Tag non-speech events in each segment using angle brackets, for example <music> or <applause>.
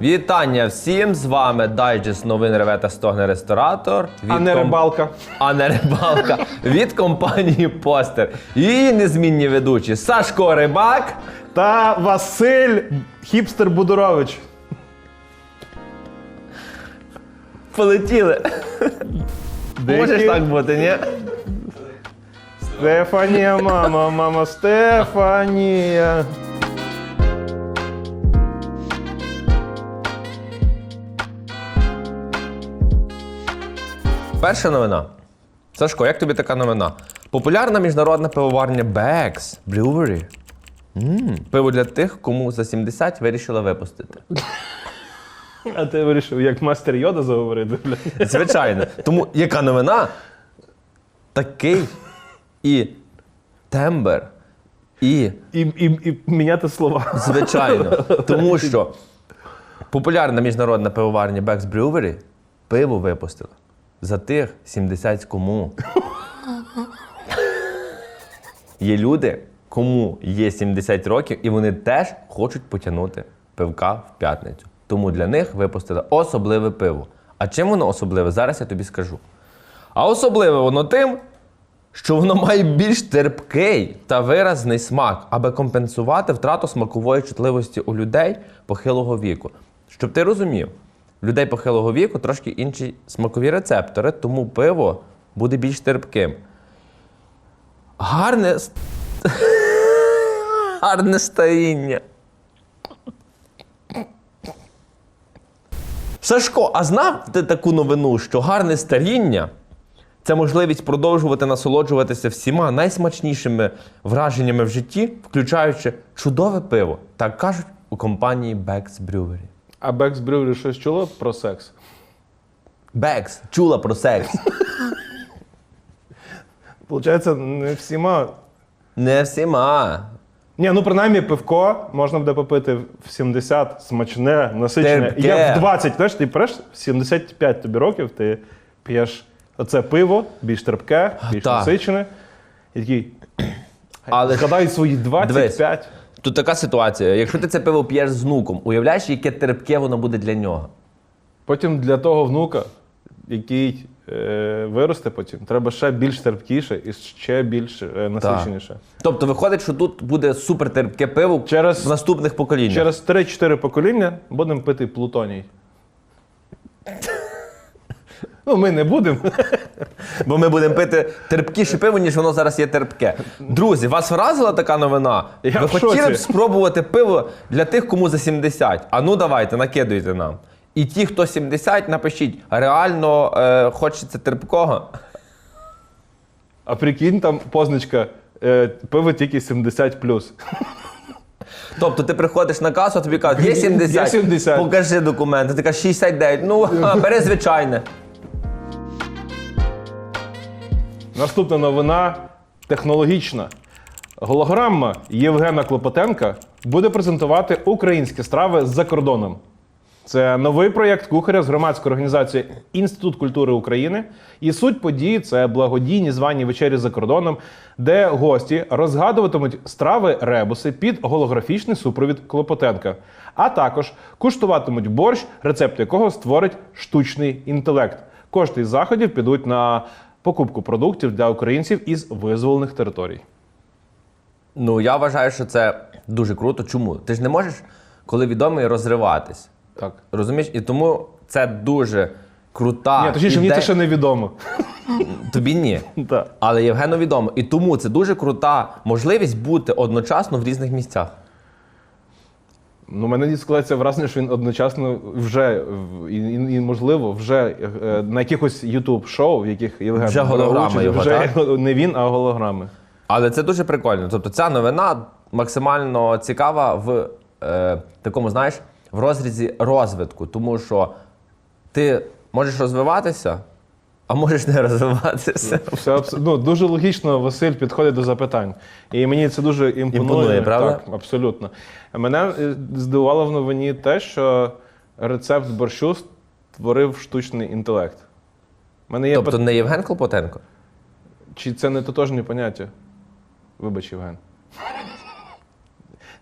Вітання всім! З вами Дайджест новин реве та стогне ресторатор. від А не ком- рибалка. А не рибалка від компанії Постер. І незмінні ведучі Сашко Рибак. Та Василь Хіпстер Будурович. Полетіли. Можеш так бути, ні? Стефанія, мама, мама, Стефанія. Перша новина. Сашко, як тобі така новина? Популярна міжнародна пивоварня Beck's Brewery. м Пиво для тих, кому за 70 вирішила випустити. А ти вирішив, як мастер Йода заговорити, бля. Звичайно. Тому яка новина? Такий і тембр, і І, і, і міняти слова. звичайно. Тому що популярна міжнародна пивоварня Beck's Brewery пиво випустила за тих 70 кому. Є люди, кому є 70 років, і вони теж хочуть потягнути пивка в п'ятницю. Тому для них випустили особливе пиво. А чим воно особливе? Зараз я тобі скажу. А особливе воно тим, що воно має більш терпкий та виразний смак, аби компенсувати втрату смакової чутливості у людей похилого віку. Щоб ти розумів, людей похилого віку трошки інші смакові рецептори, тому пиво буде більш терпким. Гарне. <laughs> Гарне старіння. Сашко, а знав ти таку новину, що гарне старіння це можливість продовжувати насолоджуватися всіма найсмачнішими враженнями в житті, включаючи чудове пиво, так кажуть у компанії Beck's Brewery. А Бекс Брюрі щось чуло про секс? Beck's чула про секс. Получається, не всіма. Не всіма. Ні, ну принаймні пивко можна буде попити в 70, смачне, насичене. Терпке. Я в 20, знаєш, ти преш в 75 тобі років, ти п'єш оце пиво, більш терпке, більш Так. насичене. І такий. Але Згадай свої 25. Тут така ситуація. Якщо ти це пиво п'єш з внуком, уявляєш, яке терпке воно буде для нього. Потім для того внука, який е, виросте потім, треба ще більш терпкіше і ще більш е, насиченіше. Тобто виходить, що тут буде супер терпке пиво Через- в наступних поколіннях. Через 3-4 покоління будемо пити плутоній. <laughs> Ну, ми не будемо. <laughs> Бо ми будемо пити терпкіше пиво, ніж воно зараз є терпке. Друзі, вас вразила така новина? Я Ви в хотіли шоці. б спробувати пиво для тих, кому за 70? А ну давайте, накидуйте нам. І ті, хто 70, напишіть, реально е, хочеться терпкого. А прикинь, там позначка е, пиво тільки 70 Тобто ти приходиш на касу, а тобі кажуть, є 70, Є 70. покажи документи. Ти кажеш 69, ну ха, бери звичайне. Наступна новина технологічна. Голограма Євгена Клопотенка буде презентувати українські страви за кордоном. Це новий проєкт кухаря з громадської організації Інститут культури України. І суть події це благодійні звані вечері за кордоном, де гості розгадуватимуть страви ребуси під голографічний супровід Клопотенка, а також куштуватимуть борщ, рецепт якого створить штучний інтелект. Кошти із заходів підуть на покупку продуктів для українців із визволених територій. Ну я вважаю, що це дуже круто. Чому? Ти ж не можеш, коли відомий, розриватись. Так. Розумієш? І тому це дуже крута. Ні, точніше, мені це ще невідомо. Тобі ні. <laughs> Так. Але Євгену відомо. І тому це дуже крута можливість бути одночасно в різних місцях. Ну, мене складається враження, що він одночасно вже і, і, і, можливо вже е, на якихось ютуб шоу, в яких Євген Вже бере участь, його, вже так? не він, а голограми. Але це дуже прикольно. Тобто ця новина максимально цікава в е, такому, знаєш, в розрізі розвитку, тому що ти можеш розвиватися, а можеш не розвиватися. Все абс- ну, дуже логічно Василь підходить до запитань. І мені це дуже імпонує. Імпонує, правда? Так, абсолютно. Мене е, здивувало в новині те, що рецепт борщу створив штучний інтелект. У Мене є Тобто пит- не Євген Клопотенко. Чи це не тотожні поняття? Вибач, Євген.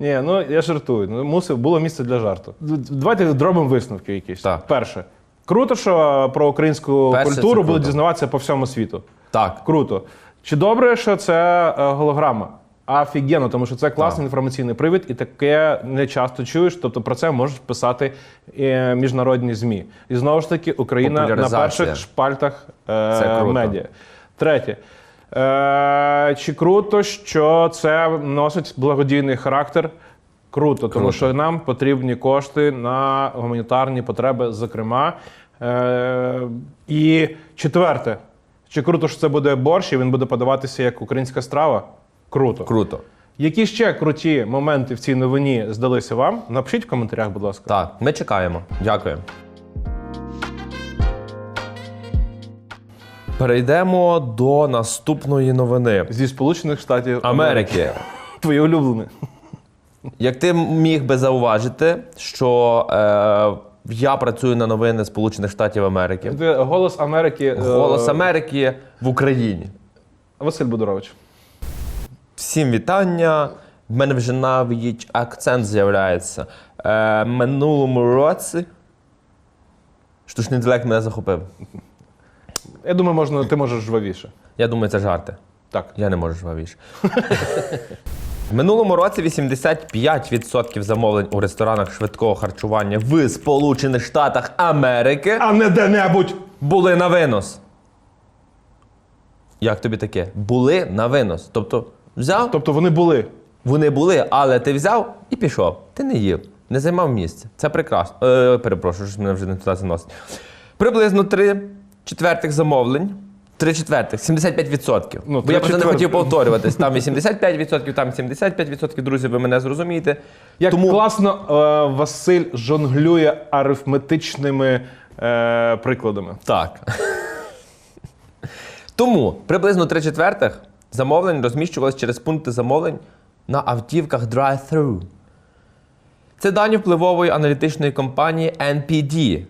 Ні, ну я жартую. Ну, мусив, було місце для жарту. Д- Давайте зробимо висновки якісь. Так. Перше. Круто, що про українську Перше, це культуру круто. будуть дізнаватися по всьому світу. Так. Круто. Чи добре, що це е, голограма? Офігенно, тому що це класний інформаційний привід, і таке не часто чуєш. Тобто про це можуть писати е, міжнародні ЗМІ. І знову ж таки, Україна на Популяризація. перших шпальтах е, Це круто. медіа. Третє. Е, чи круто, що це носить благодійний характер? Круто, тому що нам потрібні кошти на гуманітарні потреби, зокрема. Е, і четверте. Чи круто, що це буде борщ, і він буде подаватися як українська страва? Круто. Круто. Які ще круті моменти в цій новині здалися вам? Напишіть в коментарях, будь ласка. Так, ми чекаємо. Дякую. Перейдемо до наступної новини. Зі Сполучених Штатів Америки. <laughs> Твої улюблені. Як ти міг би зауважити, що е, я працюю на новини Сполучених Штатів Америки. Голос Америки. е, Голос Америки в Україні. Василь Будорович. Всім вітання. В мене вже навіть акцент з'являється. Е, минулому році. Штучний інтелект мене захопив. Я думаю, можна, ти можеш жвавіше. Я думаю, це жарти. Так. Я не можу жвавіше. <laughs> Минулому році 85% замовлень у ресторанах швидкого харчування в Сполучених Штатах Америки А не де-небудь. були на винос. Як тобі таке? Були на винос. Тобто взяв, Тобто вони були. вони були, але ти взяв і пішов. Ти не їв, не займав місце. Це прекрасно. Е, перепрошую, що мене вже не туди заносить. Приблизно 3 четвертих замовлень. 3 четвертих, 75%. Ну, Бо я три просто не хотів повторюватись. Там 85%, там 75%, друзі, ви мене зрозумієте. Як Тому класно е, Василь жонглює арифметичними е, прикладами. Так. Тому приблизно 3 четвертих замовлень розміщувалися через пункти замовлень на автівках drive-thru. Це дані впливової аналітичної компанії NPD.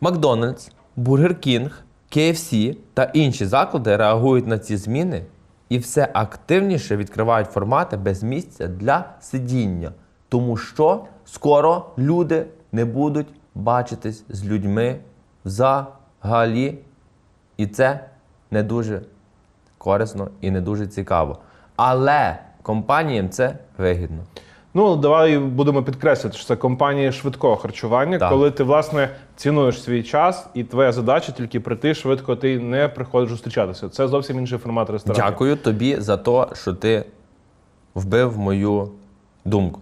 Макдональдс, Бургер Кінг, KFC та інші заклади реагують на ці зміни і все активніше відкривають формати без місця для сидіння. Тому що скоро люди не будуть бачитись з людьми взагалі. І це не дуже корисно і не дуже цікаво. Але компаніям це вигідно. Ну, давай будемо підкреслювати, що це компанії швидкого харчування, Так. коли ти, власне, цінуєш свій час, і твоя задача тільки прийти швидко, ти не приходиш зустрічатися. Це зовсім інший формат ресторану. Дякую тобі за те, що ти вбив мою думку.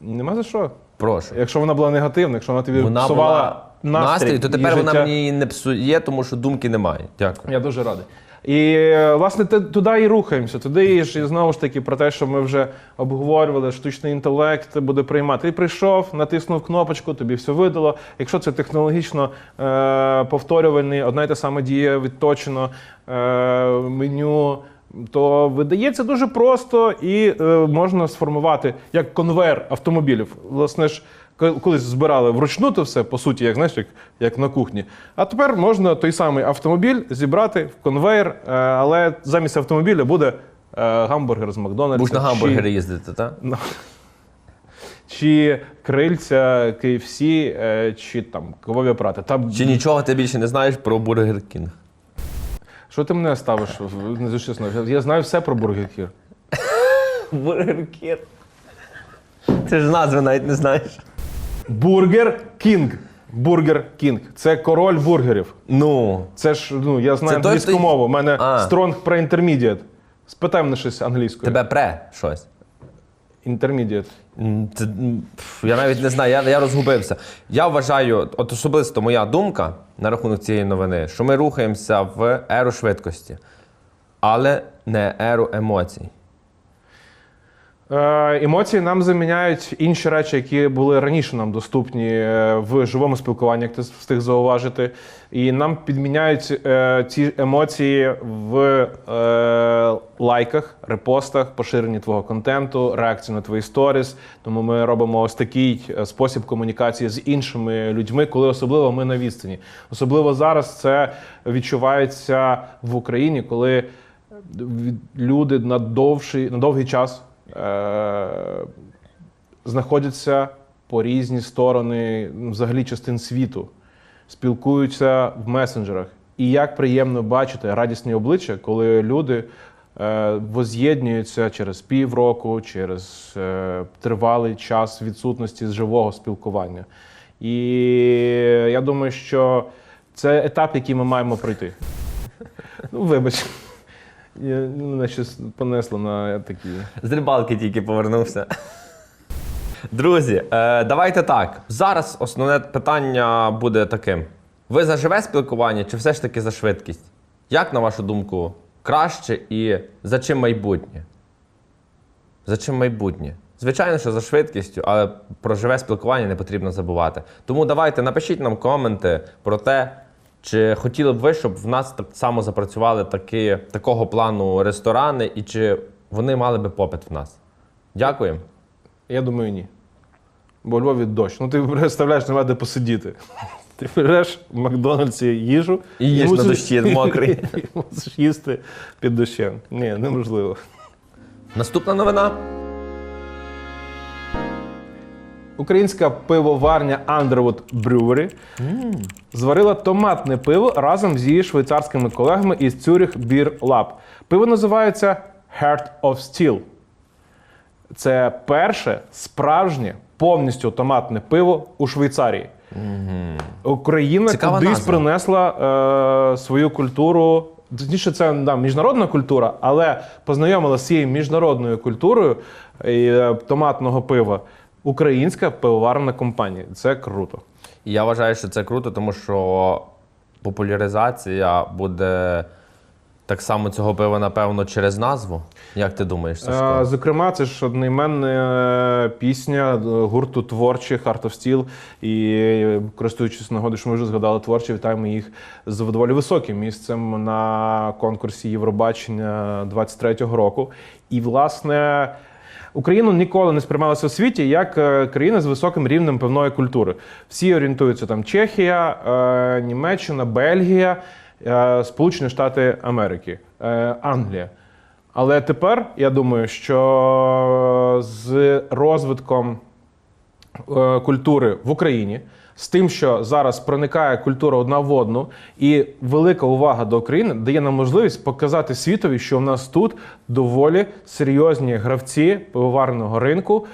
Нема за що. Прошу. Якщо вона була негативна, якщо вона тобі Вона псувала була настрій, то тепер вона життя. мені не псує, тому що думки немає. Дякую. Я дуже радий. І власне туди і рухаємося. Туди ж і знову ж таки про те, що ми вже обговорювали, штучний інтелект буде приймати. Ти прийшов, натиснув кнопочку, тобі все видало. Якщо це технологічно е, повторювальний, одна й та сама дія відточено е, меню. То видається дуже просто і е, можна сформувати як конвейер автомобілів. Власне ж, колись збирали вручну то все, по суті, як знаєш, як, як на кухні. А тепер можна той самий автомобіль зібрати в конвейер, е, але замість автомобіля буде е, гамбургер з Макдональдса. Будеш на чи- їздити, так? Чи крильця KFC, е, чи там кавові апарати. Та Чи нічого ти більше не знаєш про Бургер Кінг? що ти мене ставиш в- Я знаю все про Бургер Кір. <laughs> Бургер Кінг. Ти ж назви навіть не знаєш. Бургер Кінг. Бургер Кінг. Це король бургерів. Ну. Це ж, ну, я знаю Це той, англійську хто- мову. У мене А. Strong Pre-Intermediate. Спитай мене щось англійською. Тебе пре щось. Intermediate. М, Це, м, пф, я навіть не знаю, я, я розгубився. Я вважаю, от особисто моя думка на рахунок цієї новини, що ми рухаємося в еру швидкості, але не еру емоцій. Е, емоції нам заміняють інші речі, які були раніше нам доступні е, в живому спілкуванні, як ти встиг зауважити. І нам підміняють е, ці емоції в лайках, репостах, поширенні твого контенту, реакції на твої сторіс. Тому ми робимо ось такий спосіб комунікації з іншими людьми, коли особливо ми на відстані. Особливо зараз це відчувається в Україні, коли люди на довший, на довгий час. Е, знаходяться по різні сторони ну, взагалі частин світу, спілкуються в месенджерах. І як приємно бачити радісні обличчя, коли люди е, воз'єднуються через півроку, через е, тривалий час відсутності з живого спілкування. І я думаю, що це етап, який ми маємо пройти. Ну, вибач. Я, мене щось понесло на такі. З рибалки тільки повернувся. Друзі, е, давайте так. Зараз основне питання буде таким: ви за живе спілкування чи все ж таки за швидкість? Як, на вашу думку, краще і за чим майбутнє? За чим майбутнє? Звичайно, що за швидкістю, але про живе спілкування не потрібно забувати. Тому давайте напишіть нам коменти про те, чи хотіли б ви, щоб в нас так само запрацювали такі, такого плану ресторани, і чи вони мали би попит в нас. Дякуємо. Я думаю, ні. Бо у Львові дощ. Ну ти представляєш, немає де посидіти. Ти береш в Макдональдсі їжу І їж на дощі, мокрий. <laughs> і мусиш їсти під дощем. Ні, неможливо. Наступна новина. Українська пивоварня Underwood Brewery зварила томатне пиво разом з її швейцарськими колегами із Zurich Beer Lab. Пиво називається Heart of Steel. Це перше справжнє повністю томатне пиво у Швейцарії. Україна Цікава кудись назва. принесла е, свою культуру. Точніше, це да, міжнародна культура, але познайомила з цією міжнародною культурою е, томатного пива українська пивоварна компанія. Це круто. Я вважаю, що це круто, тому що популяризація буде так само цього пива, напевно, через назву. Як ти думаєш, Е, Сашко? Зокрема, це ж одноіменна пісня е, гурту творчих Heart of Steel. І користуючись нагодою, що ми вже згадали творчі, вітаємо їх з доволі високим місцем на конкурсі Євробачення 23-го року. І, власне. Україну ніколи не сприймалася у світі як е, країна з високим рівнем певної культури. Всі орієнтуються там Чехія, е, Німеччина, Бельгія, е, Сполучені Штати Америки, Англія. Але тепер я думаю, що з розвитком культури в Україні, з тим, що зараз проникає культура одна в одну, і велика увага до України дає нам можливість показати світові, що в нас тут доволі серйозні гравці пивоварного ринку.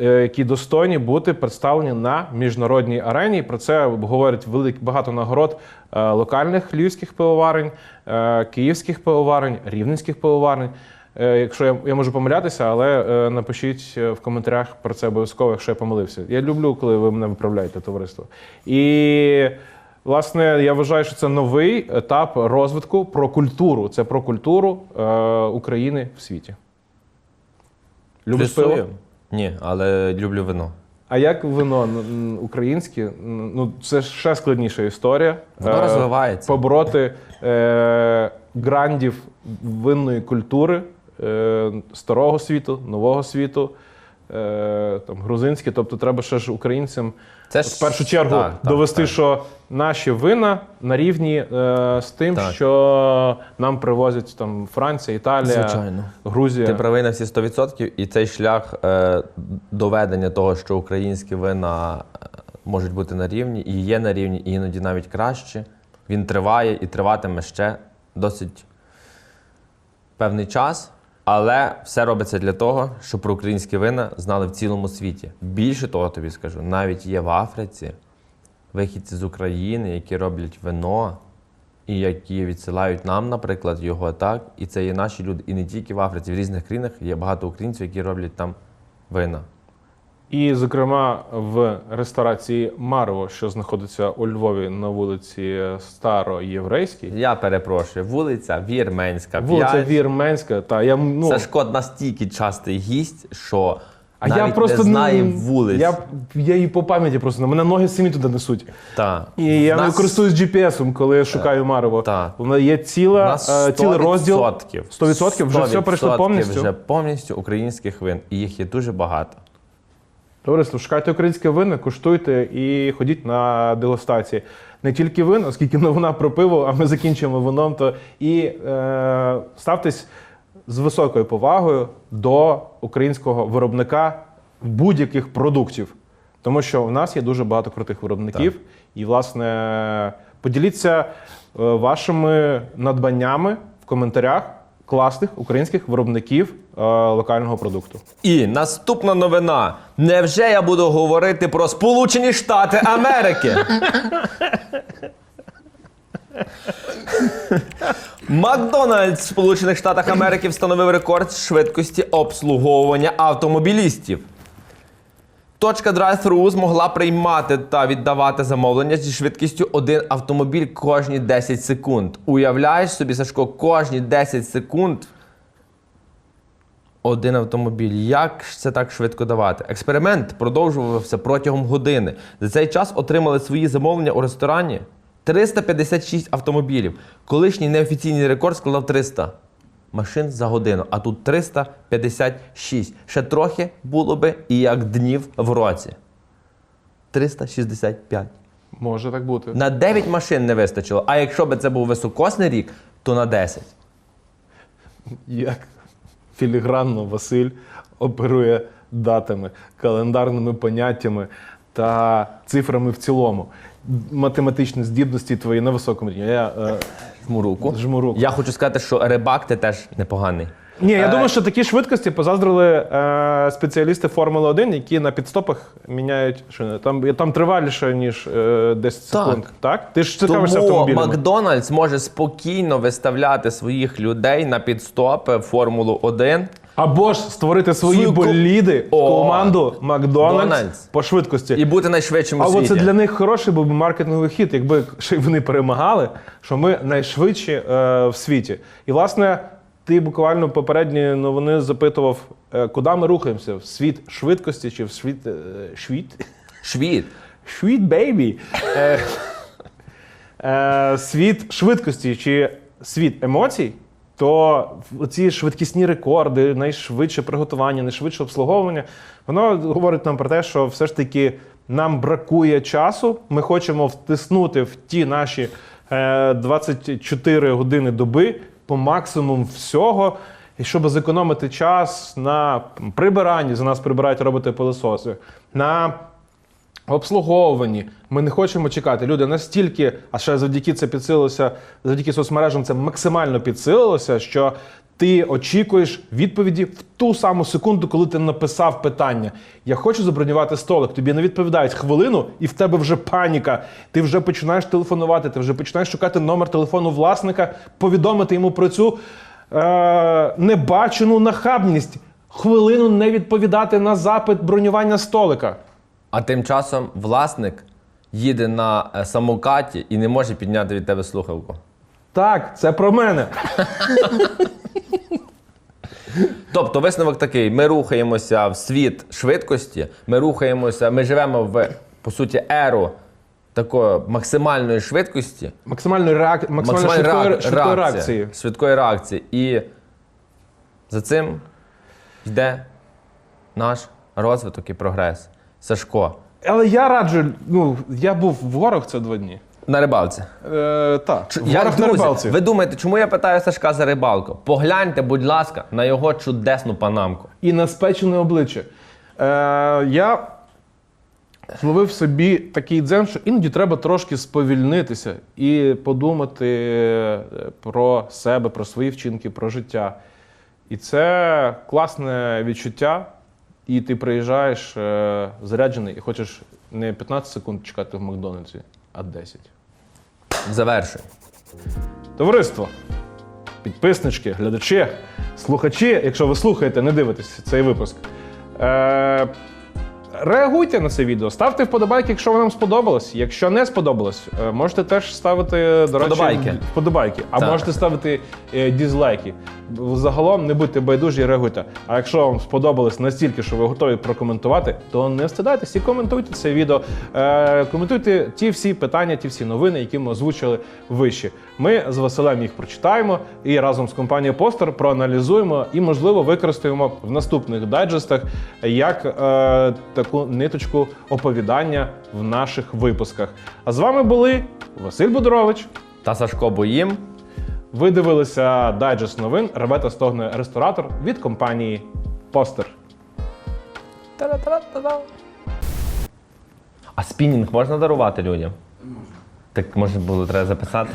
е, Які достойні бути представлені на міжнародній арені. Про це говорять велик, багато нагород е, локальних львівських пивоварень, е, київських пивоварень, рівненських пивоварень. Е, Якщо я, я можу помилятися, але е, напишіть е, в коментарях про це обов'язково, якщо я помилився. Я люблю, коли ви мене виправляєте, товариство. І власне я вважаю, що це новий етап розвитку про культуру. Це про культуру е, України в світі. Любиш пиво? Ні, але люблю вино. А як вино українське? Ну це ще складніша історія. Воно Е, розвивається. Побороти е, грандів винної культури старого світу, нового світу, е, там, грузинське. Тобто треба ще ж українцям Це в першу чергу так, довести, так. що наші вина на рівні е, з тим, Так. що нам привозять там Франція, Італія, Звичайно. Грузія. Ти правий на всі 100%, і цей шлях е, доведення того, що українські вина е, можуть бути на рівні, і є на рівні, і іноді навіть краще. Він триває і триватиме ще досить певний час. Але все робиться для того, щоб про українські вина знали в цілому світі. Більше того, тобі скажу, навіть є в Африці вихідці з України, які роблять вино, і які відсилають нам, наприклад, його так. І це є наші люди. І не тільки в Африці, в різних країнах є багато українців, які роблять там вина. І, зокрема, в ресторації Марево, що знаходиться у Львові на вулиці Староєврейській. Я перепрошую, вулиця Вірменська. Вулиця 5. Вірменська. Та я ну Сашко настільки частий гість, що а навіть я просто не знає вулиць. Я, я її по пам'яті просто на мене ноги самі туди несуть. Та. І я нас- користуюсь GPS-ом, коли я шукаю Марево. так. Вона є ціла, е, цілий розділ. 100%. 100% вже все перейшло повністю. Вже повністю українських вин. І їх є дуже багато. Товариство, шукайте українське вино, куштуйте і ходіть на дегустації. Не тільки вин, оскільки новина про пиво, а ми закінчимо вином, то і е, ставтесь з високою повагою до українського виробника будь-яких продуктів. Тому що у нас є дуже багато крутих виробників. І, власне, поділіться е, вашими надбаннями в коментарях класних українських виробників локального продукту. І наступна новина. Невже я буду говорити про Сполучені Штати Америки? Макдональдс в Сполучених Штатах Америки встановив рекорд швидкості обслуговування автомобілістів. Точка drive-thru змогла приймати та віддавати замовлення зі швидкістю один автомобіль кожні 10 секунд. Уявляєш собі, Сашко, кожні 10 секунд один автомобіль. Як ж це так швидко давати? Експеримент продовжувався протягом години. За цей час отримали свої замовлення у ресторані 356 автомобілів. Колишній неофіційний рекорд складав 300 машин за годину, а тут 356. Ще трохи було би і як днів в році. 365. Може так бути. На 9 машин не вистачило. А якщо б це був високосний рік, то на 10. Як філігранно Василь оперує датами, календарними поняттями та цифрами в цілому. Математичні здібності твої на високому рівні. Я, е, Жму руку. Жму руку. Я хочу сказати, що рибак ти теж непоганий. Ні, я Е, думаю, що такі швидкості позаздрили е, спеціалісти Формули 1, які на підстопах міняють шини. Там, там триваліше, ніж е, 10 Так. секунд. Так? Ти ж цікавишся Тому автомобілями. Макдональдс може спокійно виставляти своїх людей на підстопи в Формулу 1. Або ж створити свої Свою ко- боліди в О, команду Макдональдс Макдональдс. по швидкості. І бути найшвидшим у А світі. оце для них хороший був би маркетинговий хід, якби ще <laughs> й вони перемагали, що ми найшвидші е, в світі. І власне, ти буквально попередні новини запитував, е, куди ми рухаємося? В світ швидкості чи в світ е, швіт? Швід. Швіт бейбі. Е, світ швидкості чи світ емоцій, то ці швидкісні рекорди, найшвидше приготування, найшвидше обслуговування, воно говорить нам про те, що все ж таки нам бракує часу. Ми хочемо втиснути в ті наші е, 24 години доби по максимуму всього. І щоб зекономити час на прибиранні, за нас прибирають роботи пилососи, на обслуговуванні. Ми не хочемо чекати. Люди настільки, а ще завдяки це підсилилося, завдяки соцмережам це максимально підсилилося, що ти очікуєш відповіді в ту саму секунду, коли ти написав питання. Я хочу забронювати столик. Тобі не відповідають хвилину, і в тебе вже паніка. Ти вже починаєш телефонувати, ти вже починаєш шукати номер телефону власника, повідомити йому про цю е- небачену нахабність. Хвилину не відповідати на запит бронювання столика. А тим часом власник їде на е, самокаті і не може підняти від тебе слухавку. Так, це про мене. <laughs> Тобто висновок такий: ми рухаємося в світ швидкості, ми рухаємося, ми живемо в по суті еру такої максимальної швидкості, Максимальної реак... максимально максимальної швидкої, реак- швидкої реакції, реакції. швидкої реакції. І за цим йде наш розвиток і прогрес. Сашко Але я раджу, ну, я був в горах це два дні. На рибалці. Е, так, Я, на друзі, рибалці. ви думаєте, чому я питаю Сашка за рибалку? Погляньте, будь ласка, на його чудесну панамку. І на спечене обличчя. Е, я зловив собі такий дзен, що іноді треба трошки сповільнитися і подумати е, про себе, про свої вчинки, про життя. І це класне відчуття. І ти приїжджаєш е, заряджений і хочеш не 15 секунд чекати в Макдональдсі, а 10. Завершуй. Товариство, підписнички, глядачі, слухачі, якщо ви слухаєте, не дивитесь цей випуск. Е, реагуйте на це відео, ставте вподобайки, якщо вам сподобалось. Якщо не сподобалось, е, можете теж ставити до Вподобайки. речі, вподобайки. А Так. можете ставити е, дізлайки. Загалом не будьте байдужі реагуйте. А якщо вам сподобалось настільки, що ви готові прокоментувати, то не встидайтесь і коментуйте це відео. Е, коментуйте ті всі питання, ті всі новини, які ми озвучили вище. Ми з Василем їх прочитаємо і разом з компанією Постер проаналізуємо і, можливо, використаємо в наступних дайджестах як е, таку ниточку оповідання в наших випусках. А з вами були Василь Будорович. Та Сашко Боїм. Ви дивилися дайджест новин Реве та стогне ресторатор від компанії Постер. А спінінг можна дарувати людям? Так може було треба записати?